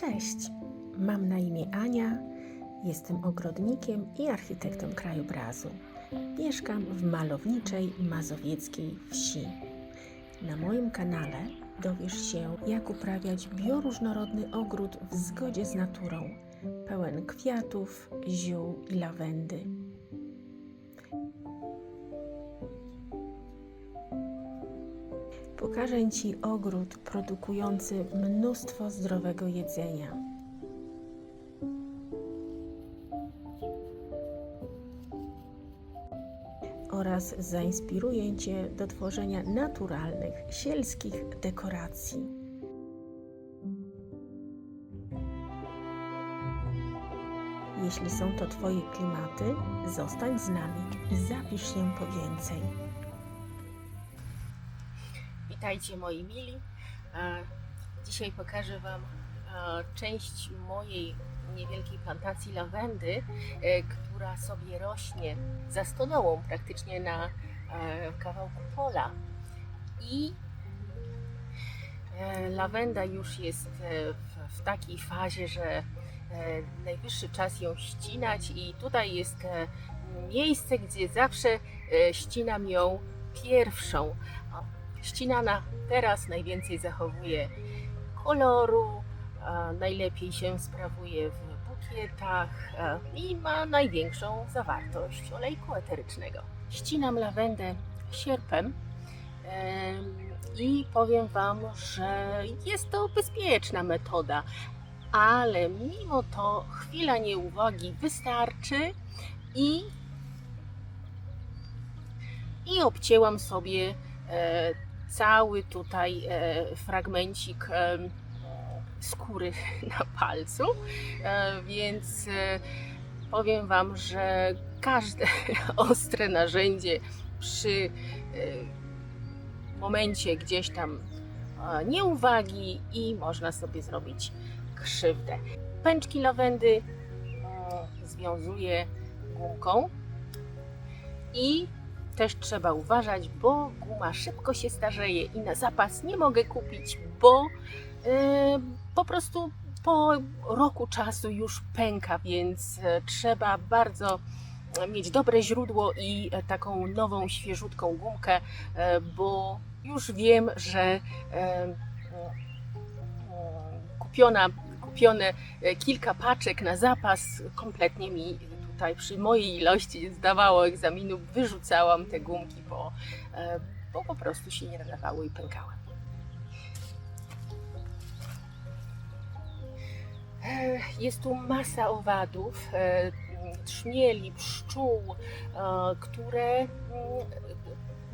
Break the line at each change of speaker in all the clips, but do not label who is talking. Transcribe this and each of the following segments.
Cześć, mam na imię Ania, jestem ogrodnikiem i architektem krajobrazu. Mieszkam w malowniczej mazowieckiej wsi. Na moim kanale dowiesz się, jak uprawiać bioróżnorodny ogród w zgodzie z naturą, pełen kwiatów, ziół i lawendy. Pokażę Ci ogród produkujący mnóstwo zdrowego jedzenia. Oraz zainspiruję Cię do tworzenia naturalnych, sielskich dekoracji. Jeśli są to Twoje klimaty, zostań z nami i zapisz się po więcej.
Witajcie moi mili. E, Dzisiaj pokażę Wam e, część mojej niewielkiej plantacji lawendy, e, która sobie rośnie za stodołą praktycznie na kawałku pola. I lawenda już jest w, takiej fazie, że najwyższy czas ją ścinać i tutaj jest miejsce, gdzie zawsze ścinam ją pierwszą. Ścinana teraz najwięcej zachowuje koloru, najlepiej się sprawuje w bukietach i ma największą zawartość olejku eterycznego. Ścinam lawendę sierpem em, i powiem Wam, że jest to bezpieczna metoda, ale mimo to chwila nieuwagi wystarczy i, i obcięłam sobie e, cały tutaj e, fragmencik e, skóry na palcu, e, więc powiem Wam, że każde ostre narzędzie przy momencie gdzieś tam nieuwagi i można sobie zrobić krzywdę. Pęczki lawendy e, związuję gumką i też trzeba uważać, bo guma szybko się starzeje i na zapas nie mogę kupić, bo e, po prostu po roku czasu już pęka, więc e, trzeba bardzo mieć dobre źródło i e, taką nową, świeżutką gumkę, e, bo już wiem, że e, kupiona, kupione kilka paczek na zapas kompletnie mi tutaj przy mojej ilości zdawało egzaminu, wyrzucałam te gumki, bo, e, bo po prostu się nie nadawały i pękały. E, Jest tu masa owadów, e, trzmieli, pszczół, które mm,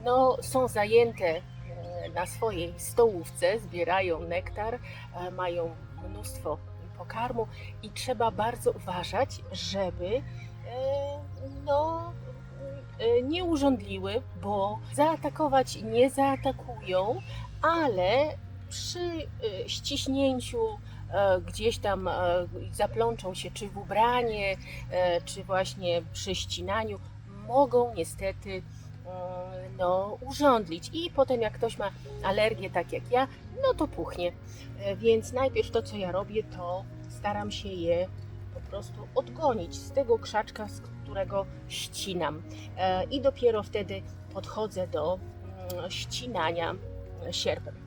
no, są zajęte e, na swojej stołówce, zbierają nektar, mają mnóstwo pokarmu i trzeba bardzo uważać, żeby no, e, nie urządliły, bo zaatakować nie zaatakują, ale przy e, ściśnięciu e, gdzieś tam zaplączą się czy w ubranie, czy właśnie przy ścinaniu, mogą niestety no, urządlić. I potem jak ktoś ma alergię tak jak ja, no to puchnie. Więc najpierw to, co ja robię, to staram się je po prostu odgonić z tego krzaczka, z którego ścinam. E, I dopiero wtedy podchodzę do mm, ścinania sierpem.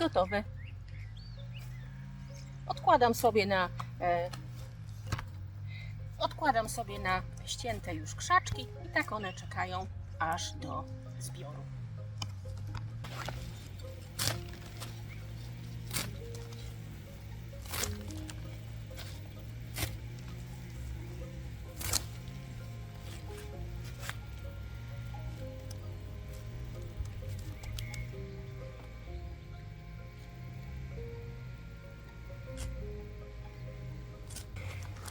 gotowe. Odkładam sobie na e, odkładam sobie na ścięte już krzaczki i tak one czekają aż do zbioru.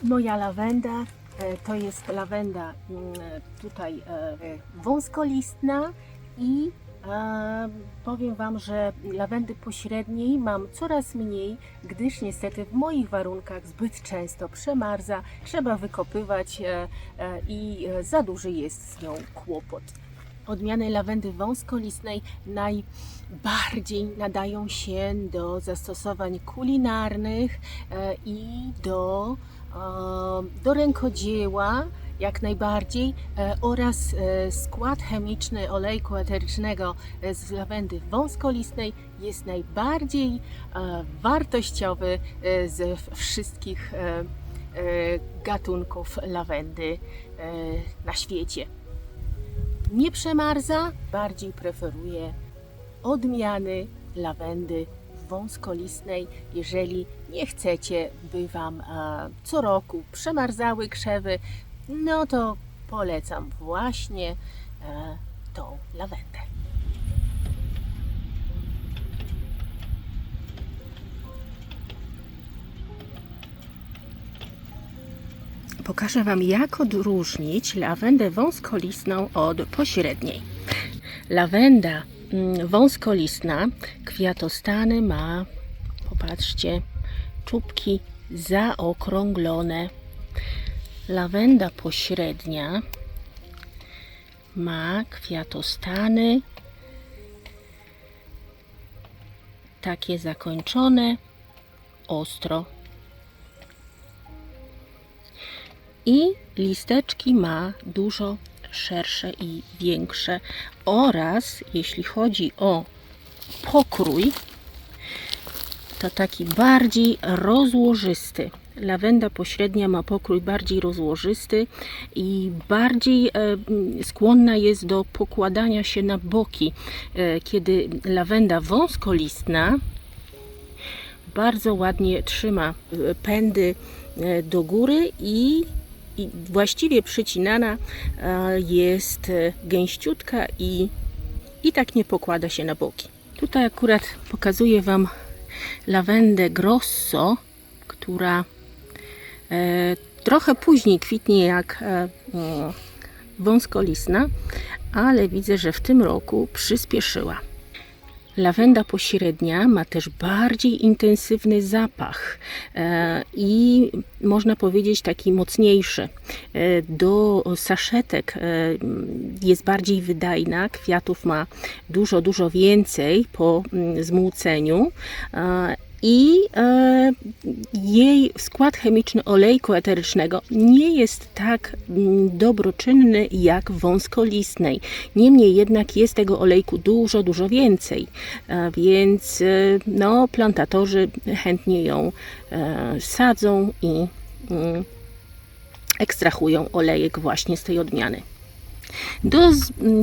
Moja lawenda e, to jest lawenda mm, tutaj e, wąskolistna i A powiem Wam, że lawendy pośredniej mam coraz mniej, gdyż niestety w moich warunkach zbyt często przemarza, trzeba wykopywać e, e, i e, za duży jest z nią kłopot. Odmiany lawendy wąskolistnej najbardziej nadają się do zastosowań kulinarnych e, i do, e, do rękodzieła jak najbardziej e, oraz e, skład chemiczny olejku eterycznego e, z lawendy wąskolistnej jest najbardziej wartościowy ze wszystkich gatunków lawendy na świecie. Nie przemarza, bardziej preferuje odmiany lawendy wąskolistnej, jeżeli nie chcecie, by Wam e, co roku przemarzały krzewy, no to polecam właśnie e, tą lawendę.
Pokażę Wam, jak odróżnić lawendę wąskolistną od pośredniej. Lawenda wąskolistna, kwiatostany ma, popatrzcie, czubki zaokrąglone. Lawenda pośrednia ma kwiatostany takie zakończone ostro. i listeczki ma dużo szersze i większe oraz jeśli chodzi o pokrój to taki bardziej rozłożysty. Lawenda pośrednia ma pokrój bardziej rozłożysty i bardziej e, skłonna jest do pokładania się na boki, e, kiedy lawenda wąskolistna bardzo ładnie trzyma e, pędy do góry i, i właściwie przycinana e, jest e, gęściutka i, i tak nie pokłada się na boki. Tutaj akurat pokazuję Wam lawendę grosso, która e, trochę później kwitnie jak mm, wąskolistna, ale widzę, że w tym roku przyspieszyła. Lawenda pośrednia ma też bardziej intensywny zapach e, i można powiedzieć taki mocniejszy. E, do saszetek e, jest bardziej wydajna, kwiatów ma dużo, dużo więcej po mm, zmłóceniu. E, i e, jej skład chemiczny olejku eterycznego nie jest tak mm, dobroczynny jak wąskolistnej. Niemniej jednak jest tego olejku dużo, dużo więcej, e, więc e, no, plantatorzy chętnie ją e, sadzą i mm, ekstrahują olejek właśnie z tej odmiany. Do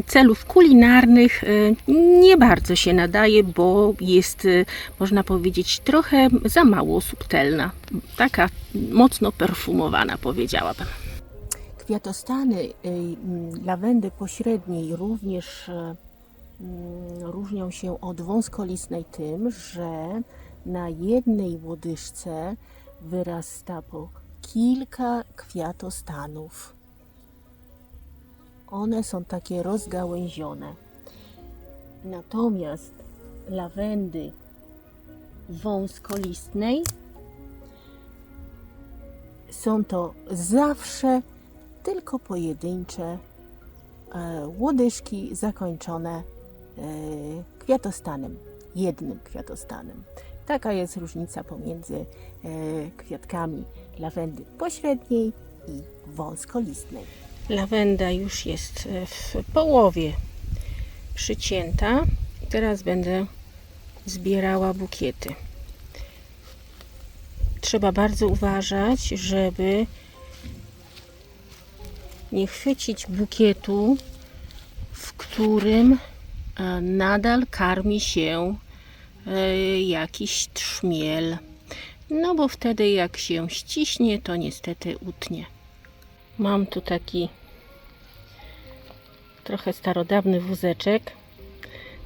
celów kulinarnych e, nie bardzo się nadaje, bo jest, e, można powiedzieć, trochę za mało subtelna. Taka mocno perfumowana, powiedziałabym. Kwiatostany mm, lawendy pośredniej również e, różnią się od wąskolistnej tym, że na jednej łodyżce wyrasta po kilka kwiatostanów. One są takie rozgałęzione. Natomiast lawendy wąskolistnej są to zawsze tylko pojedyncze e, łodyżki zakończone e, kwiatostanem, jednym kwiatostanem. Taka jest różnica pomiędzy e, kwiatkami lawendy pośredniej i wąskolistnej. Lawenda już jest e, w połowie przycięta. Teraz będę zbierała bukiety. Trzeba bardzo uważać, żeby nie chwycić bukietu, w którym e, nadal karmi się e, jakiś trzmiel. No bo wtedy jak się ściśnie, to niestety utnie. Mam tu taki trochę starodawny wózeczek,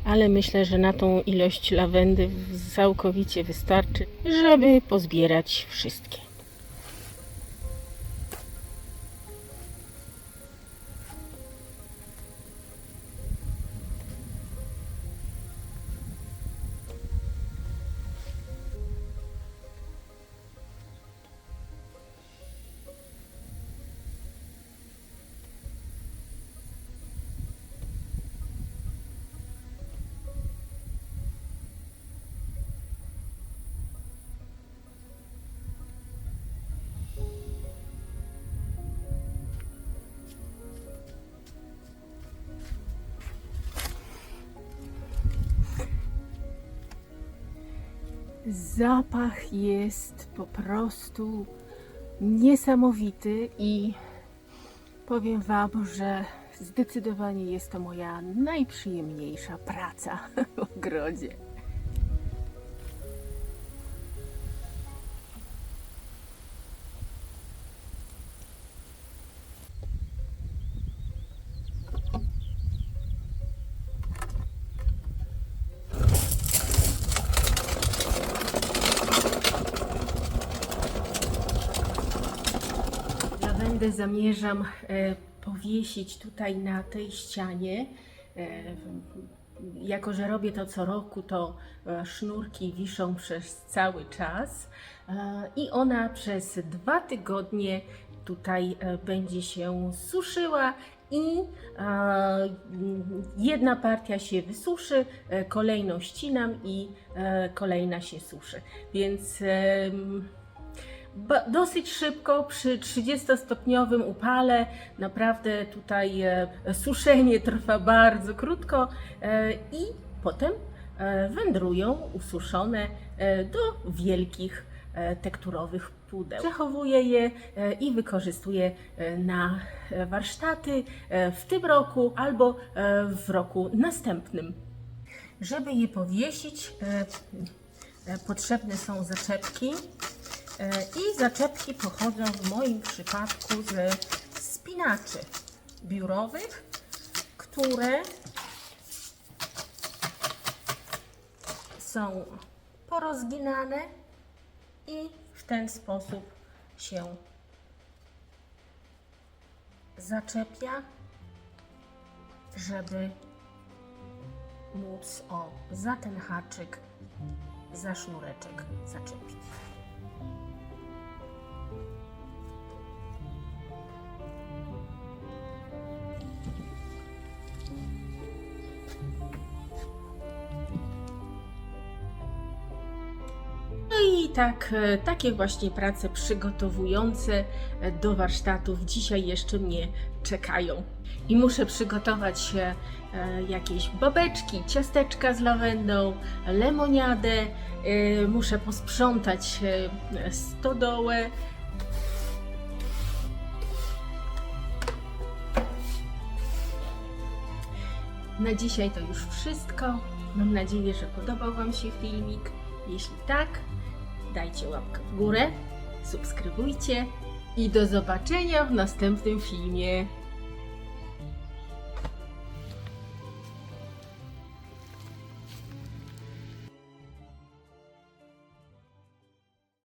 ale myślę, że na tą ilość lawendy całkowicie wystarczy, żeby pozbierać wszystkie.
Zapach jest po prostu niesamowity i powiem Wam, że zdecydowanie jest to moja najprzyjemniejsza praca w ogrodzie. Lawendę zamierzam e, powiesić tutaj na tej ścianie. E, jako, że robię to co roku, to e, sznurki wiszą przez cały czas i ona przez dwa tygodnie tutaj będzie się suszyła i jedna partia się wysuszy, kolejną ścinam i kolejna się suszy. Więc dosyć szybko przy 30-stopniowym upale. Naprawdę tutaj e, suszenie trwa bardzo krótko e, i potem e, wędrują ususzone do wielkich tekturowych pudeł. Przechowuję je i wykorzystuję na warsztaty w tym roku albo w roku następnym. Żeby je powiesić, potrzebne są zaczepki. E, I zaczepki pochodzą w moim przypadku ze spinaczy biurowych, które są porozginane i w ten sposób się zaczepia, żeby móc o za ten haczyk, za sznureczek zaczepić. I tak, e, takie właśnie prace przygotowujące e, do warsztatów dzisiaj jeszcze mnie czekają. I muszę przygotować e, jakieś babeczki, ciasteczka z lawendą, lemoniadę. Muszę posprzątać stodołę. Na dzisiaj to już wszystko. Mam nadzieję, że podobał Wam się filmik. Jeśli tak, dajcie łapkę w górę, subskrybujcie i do zobaczenia w następnym filmie.